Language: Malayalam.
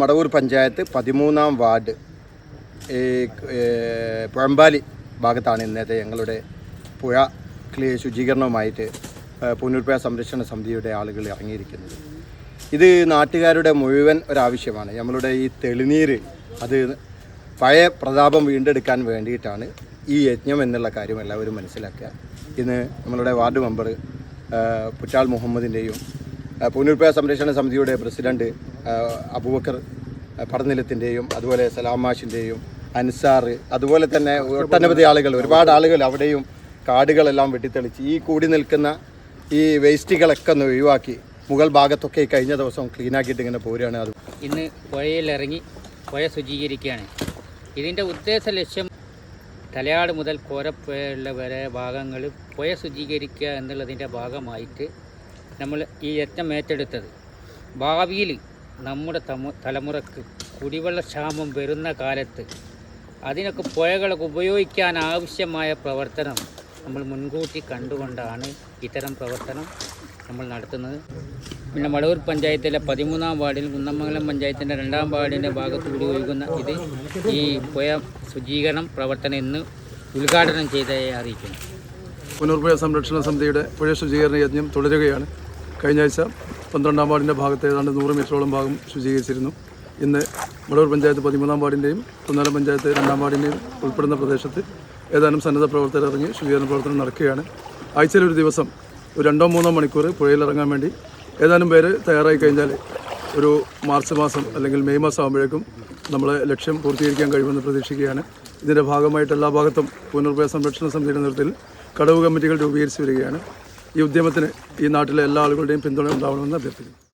മടവൂർ പഞ്ചായത്ത് പതിമൂന്നാം വാർഡ് പുഴമ്പാലി ഭാഗത്താണ് ഇന്നത്തെ ഞങ്ങളുടെ പുഴ ക്ലീ ശുചീകരണവുമായിട്ട് പുനരുപയ സംരക്ഷണ സമിതിയുടെ ആളുകൾ ഇറങ്ങിയിരിക്കുന്നത്. ഇത് നാട്ടുകാരുടെ മുഴുവൻ ഒരാവശ്യമാണ്. നമ്മളുടെ ഈ തെളിനീര് അത് പഴയ പ്രതാപം വീണ്ടെടുക്കാൻ വേണ്ടിയിട്ടാണ് ഈ യജ്ഞം എന്നുള്ള കാര്യം എല്ലാവരും മനസ്സിലാക്കുക. ഇന്ന് നമ്മളുടെ വാർഡ് മെമ്പർ പുറ്റാൽ മുഹമ്മദിന്റെയും പുനരുപയോഗ സംരക്ഷണ സമിതിയുടെ പ്രസിഡന്റ് അബൂബക്കർ പടനിലത്തിന്റെയും അതുപോലെ സലാമാഷിന്റെയും അൻസാർ അതുപോലെ തന്നെ ഒട്ടനവധി ആളുകൾ ഒരുപാട് ആളുകൾ അവിടെയും കാടുകളെല്ലാം വെട്ടിത്തെളിച്ച് ഈ കൂടി നിൽക്കുന്ന ഈ വേസ്റ്റുകളൊക്കെ ഒന്ന് ഒഴിവാക്കി മുഗൾ ഭാഗത്തൊക്കെ കഴിഞ്ഞ ദിവസം ക്ലീനാക്കിയിട്ട് ഇങ്ങനെ പോരുകയാണ്. അത് ഇന്ന് പുഴയിലിറങ്ങി പുഴ ശുചീകരിക്കുകയാണ്. ഇതിന്റെ ഉദ്ദേശ ലക്ഷ്യം തലയാട് മുതൽ കോരപ്പുഴയുള്ള വരെ ഭാഗങ്ങൾ പുഴ ശുചീകരിക്കുക എന്നുള്ളതിന്റെ ഭാഗമായിട്ട് നമ്മൾ ഈ യത്നം ഏറ്റെടുത്തത്. ഭാവിയിൽ നമ്മുടെ തലമുറയ്ക്ക് കുടിവെള്ള ക്ഷാമം വരുന്ന കാലത്ത് അതിനൊക്കെ പുഴകളൊക്കെ ഉപയോഗിക്കാൻ ആവശ്യമായ പ്രവർത്തനം നമ്മൾ മുൻകൂട്ടി കണ്ടുകൊണ്ടാണ് ഇത്തരം പ്രവർത്തനം നമ്മൾ നടത്തുന്നത്. പിന്നെ മടവൂർ പഞ്ചായത്തിലെ പതിമൂന്നാം വാർഡിൽ കുന്നമംഗലം പഞ്ചായത്തിന്റെ രണ്ടാം വാർഡിന്റെ ഭാഗത്തുകൂടി ഒഴുകുന്ന ഇത് ഈ പുഴ ശുചീകരണം പ്രവർത്തനം ഇന്ന് ഉദ്ഘാടനം ചെയ്തതായി അറിയിക്കുന്നു. പുനർപുഴ സംരക്ഷണ സമിതിയുടെ പുഴ ശുചീകരണ യജ്ഞം തുടരുകയാണ്. കഴിഞ്ഞ ആഴ്ച പന്ത്രണ്ടാം വാർഡിന്റെ ഭാഗത്ത് ഏതാണ്ട് നൂറ് മീറ്ററോളം ഭാഗം ശുചീകരിച്ചിരുന്നു. ഇന്ന് മടവൂർ പഞ്ചായത്ത് പതിമൂന്നാം വാർഡിന്റെയും പൊന്നാല പഞ്ചായത്ത് രണ്ടാം വാർഡിന്റെയും ഉൾപ്പെടുന്ന പ്രദേശത്ത് ഏതാനും സന്നദ്ധ പ്രവർത്തകർ ഇറങ്ങി ശുചീകരണ പ്രവർത്തനം നടക്കുകയാണ്. ആഴ്ചയിൽ ഒരു ദിവസം ഒരു രണ്ടോ മൂന്നോ മണിക്കൂർ പുഴയിൽ ഇറങ്ങാൻ വേണ്ടി ഏതാനും പേര് തയ്യാറായി കഴിഞ്ഞാൽ ഒരു മാർച്ച് മാസം അല്ലെങ്കിൽ മെയ് മാസം ആകുമ്പോഴേക്കും നമ്മൾ ലക്ഷ്യം പൂർത്തീകരിക്കാൻ കഴിയുമെന്ന് പ്രതീക്ഷിക്കുകയാണ്. ഇതിന്റെ ഭാഗമായിട്ട് എല്ലാ ഭാഗത്തും പുനർഭയ സംരക്ഷണ സമിതിയുടെ നേതൃത്വത്തിൽ കടവ് കമ്മിറ്റികൾ രൂപീകരിച്ചു വരികയാണ്. ഈ ഉദ്യമത്തിന് ഈ നാട്ടിലെ എല്ലാ ആളുകളുടെയും പിന്തുണ ഉണ്ടാവണമെന്ന് അഭ്യർത്ഥിക്കുന്നു.